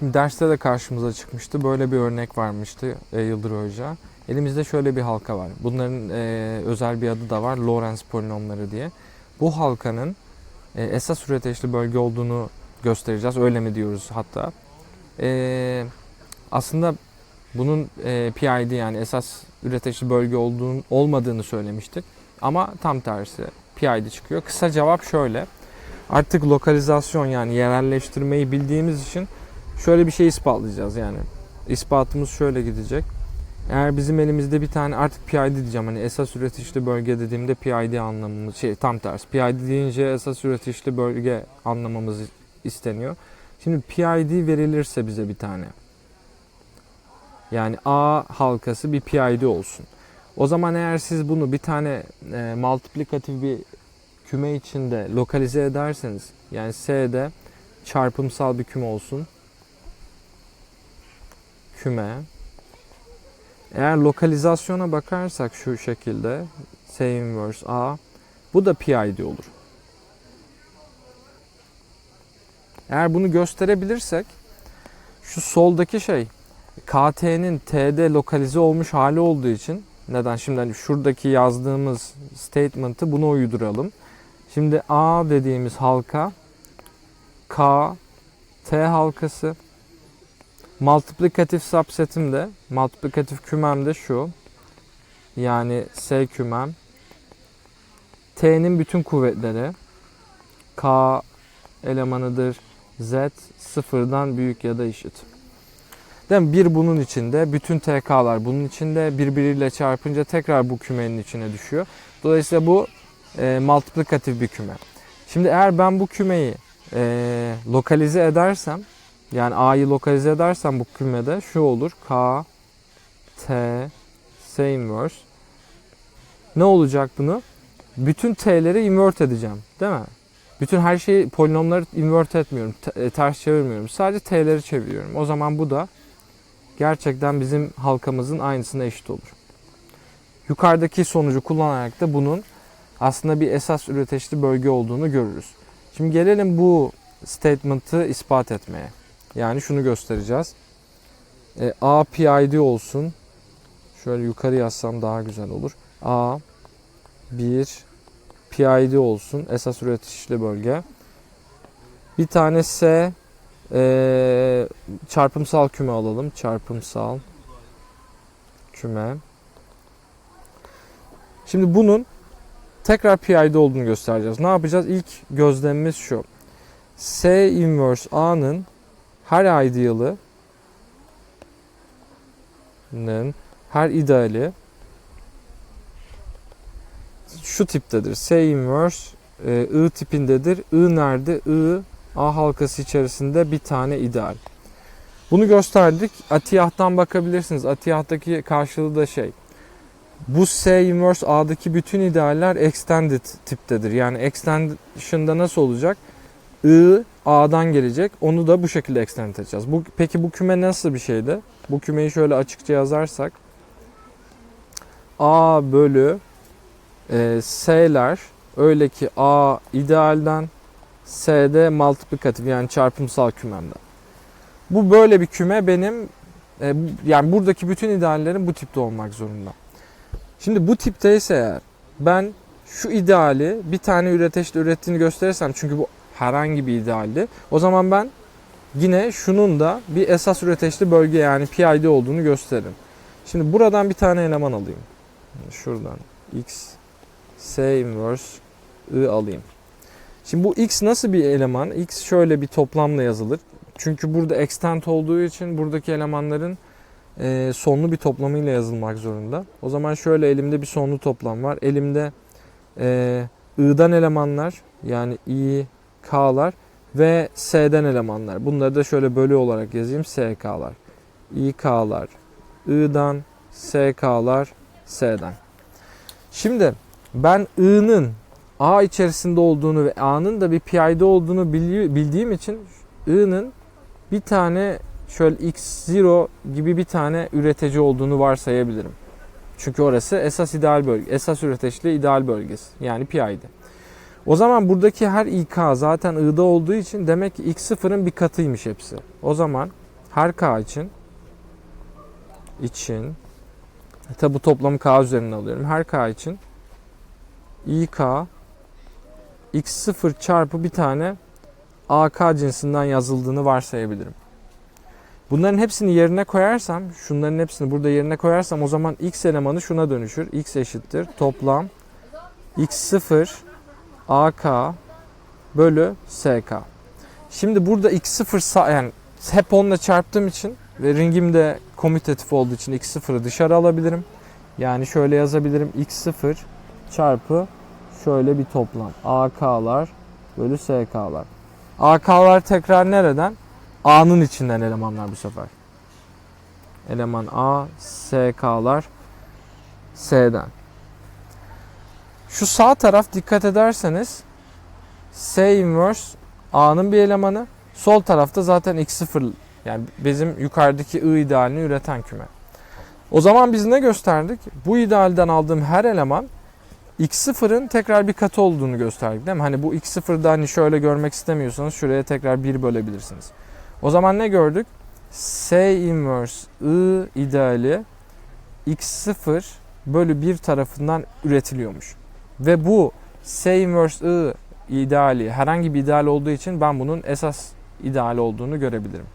Şimdi derste de karşımıza çıkmıştı. Böyle bir örnek varmıştı e, Yıldır Hoca. Elimizde şöyle bir halka var. Bunların e, özel bir adı da var. Lorentz polinomları diye. Bu halkanın e, esas üreteçli bölge olduğunu göstereceğiz. Öyle mi diyoruz hatta. E, aslında bunun e, PID yani esas üreteçli bölge olduğunu, olmadığını söylemiştik. Ama tam tersi PID çıkıyor. Kısa cevap şöyle. Artık lokalizasyon yani yerelleştirmeyi bildiğimiz için şöyle bir şey ispatlayacağız yani. İspatımız şöyle gidecek. Eğer bizim elimizde bir tane artık PID diyeceğim hani esas üretişli bölge dediğimde PID anlamımız şey tam tersi. PID deyince esas üretişli bölge anlamamız isteniyor. Şimdi PID verilirse bize bir tane. Yani A halkası bir PID olsun. O zaman eğer siz bunu bir tane e, multiplikatif bir küme içinde lokalize ederseniz yani S'de çarpımsal bir küme olsun. Küme. Eğer lokalizasyona bakarsak şu şekilde S A bu da PID olur. Eğer bunu gösterebilirsek şu soldaki şey KT'nin T'de lokalize olmuş hali olduğu için neden şimdi hani şuradaki yazdığımız statement'ı buna uyduralım. Şimdi A dediğimiz halka K T halkası multiplikatif subsetim de multiplikatif kümem de şu. Yani S kümem T'nin bütün kuvvetleri K elemanıdır Z sıfırdan büyük ya da eşit. Değil mi? Bir bunun içinde, bütün TK'lar bunun içinde birbiriyle çarpınca tekrar bu kümenin içine düşüyor. Dolayısıyla bu e, multiplikatif bir küme. Şimdi eğer ben bu kümeyi e, lokalize edersem, yani A'yı lokalize edersem bu kümede şu olur. K, T, S inverse. Ne olacak bunu? Bütün T'leri invert edeceğim. Değil mi? Bütün her şeyi polinomları invert etmiyorum. e, ters çevirmiyorum. Sadece T'leri çeviriyorum. O zaman bu da gerçekten bizim halkamızın aynısına eşit olur. Yukarıdaki sonucu kullanarak da bunun aslında bir esas üreteçli bölge olduğunu görürüz. Şimdi gelelim bu statement'ı ispat etmeye. Yani şunu göstereceğiz. E, A PID olsun. Şöyle yukarı yazsam daha güzel olur. A 1 PID olsun. Esas üretişli bölge. Bir tane S e, çarpımsal küme alalım. Çarpımsal küme. Şimdi bunun tekrar PID olduğunu göstereceğiz. Ne yapacağız? İlk gözlemimiz şu. S inverse A'nın her ideal'ı her ideali şu tiptedir. S inverse e, I tipindedir. I nerede? I A halkası içerisinde bir tane ideal. Bunu gösterdik. Atiyah'tan bakabilirsiniz. Atiyah'taki karşılığı da şey. Bu S inverse A'daki bütün idealler extended tiptedir. Yani extension'da nasıl olacak? I A'dan gelecek. Onu da bu şekilde extend edeceğiz. Bu, peki bu küme nasıl bir şeydi? Bu kümeyi şöyle açıkça yazarsak A bölü e, S'ler öyle ki A idealden S'de multiplikatif yani çarpımsal kümemden. Bu böyle bir küme benim e, yani buradaki bütün ideallerim bu tipte olmak zorunda. Şimdi bu tipteyse eğer ben şu ideali bir tane üreteçte ürettiğini gösterirsem çünkü bu herhangi bir idealdi. O zaman ben yine şunun da bir esas üreteçli bölge yani PID olduğunu gösteririm. Şimdi buradan bir tane eleman alayım. Şuradan x s inverse i alayım. Şimdi bu x nasıl bir eleman? x şöyle bir toplamla yazılır. Çünkü burada extent olduğu için buradaki elemanların e, sonlu bir toplamıyla yazılmak zorunda. O zaman şöyle elimde bir sonlu toplam var. Elimde e, i'dan elemanlar yani i, k'lar ve s'den elemanlar. Bunları da şöyle bölü olarak yazayım. sk'lar, i, k'lar, i'dan, sk'lar, s'den. Şimdi ben i'nın A içerisinde olduğunu ve A'nın da bir PID olduğunu bildiğim için I'nın bir tane şöyle X0 gibi bir tane üretici olduğunu varsayabilirim. Çünkü orası esas ideal bölge, esas üreteçli ideal bölgesi. Yani PID. O zaman buradaki her İK zaten I'da olduğu için demek ki X0'ın bir katıymış hepsi. O zaman her k için için tabi bu toplamı k üzerinden alıyorum. Her k için ik x0 çarpı bir tane ak cinsinden yazıldığını varsayabilirim. Bunların hepsini yerine koyarsam, şunların hepsini burada yerine koyarsam o zaman x elemanı şuna dönüşür. x eşittir toplam x0 ak bölü sk. Şimdi burada x0 sa- yani hep onunla çarptığım için ve ringim de komütatif olduğu için x0'ı dışarı alabilirim. Yani şöyle yazabilirim x0 çarpı şöyle bir toplam ak'lar bölü sk'lar. ak'lar tekrar nereden? A'nın içinden elemanlar bu sefer. Eleman A, sk'lar S'den. Şu sağ taraf dikkat ederseniz S inverse A'nın bir elemanı. Sol tarafta zaten x0 yani bizim yukarıdaki I idealini üreten küme. O zaman biz ne gösterdik? Bu idealden aldığım her eleman x0'ın tekrar bir katı olduğunu gösterdik değil mi? Hani bu x0'da hani şöyle görmek istemiyorsanız şuraya tekrar 1 bölebilirsiniz. O zaman ne gördük? S inverse I ideali x0 bölü 1 tarafından üretiliyormuş. Ve bu S inverse I ideali herhangi bir ideal olduğu için ben bunun esas ideal olduğunu görebilirim.